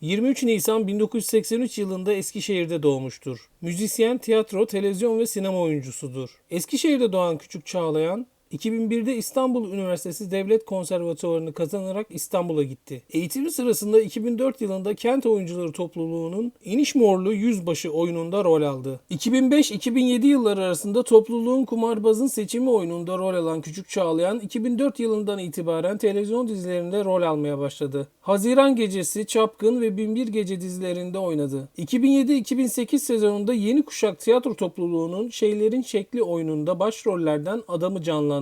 23 Nisan 1983 yılında Eskişehir'de doğmuştur. Müzisyen, tiyatro, televizyon ve sinema oyuncusudur. Eskişehir'de doğan Küçük Çağlayan, 2001'de İstanbul Üniversitesi Devlet Konservatuvarını kazanarak İstanbul'a gitti. Eğitimi sırasında 2004 yılında Kent Oyuncuları Topluluğu'nun İniş Morlu Yüzbaşı oyununda rol aldı. 2005-2007 yılları arasında topluluğun Kumarbazın Seçimi oyununda rol alan Küçük Çağlayan 2004 yılından itibaren televizyon dizilerinde rol almaya başladı. Haziran Gecesi, Çapkın ve Binbir Gece dizilerinde oynadı. 2007-2008 sezonunda Yeni Kuşak Tiyatro Topluluğu'nun Şeylerin Şekli oyununda başrollerden adamı canlandırdı.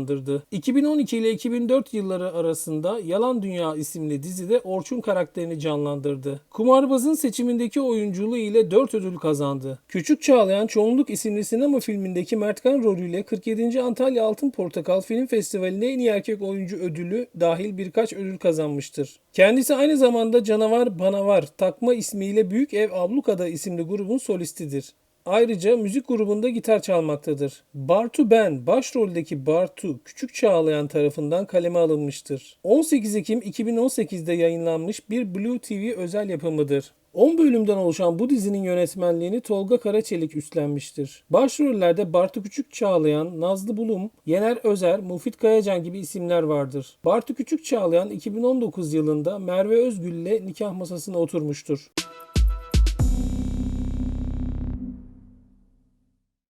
2012 ile 2004 yılları arasında Yalan Dünya isimli dizide Orçun karakterini canlandırdı. Kumarbazın seçimindeki oyunculuğu ile 4 ödül kazandı. Küçük Çağlayan Çoğunluk isimli sinema filmindeki Mertkan rolüyle 47. Antalya Altın Portakal Film Festivali'nde en iyi erkek oyuncu ödülü dahil birkaç ödül kazanmıştır. Kendisi aynı zamanda Canavar Bana Var takma ismiyle Büyük Ev Ablukada isimli grubun solistidir. Ayrıca müzik grubunda gitar çalmaktadır. Bartu Ben, başroldeki Bartu, Küçük Çağlayan tarafından kaleme alınmıştır. 18 Ekim 2018'de yayınlanmış bir Blue TV özel yapımıdır. 10 bölümden oluşan bu dizinin yönetmenliğini Tolga Karaçelik üstlenmiştir. Başrollerde Bartu Küçük Çağlayan, Nazlı Bulum, Yener Özer, Mufit Kayacan gibi isimler vardır. Bartu Küçük Çağlayan 2019 yılında Merve Özgül'le nikah masasına oturmuştur.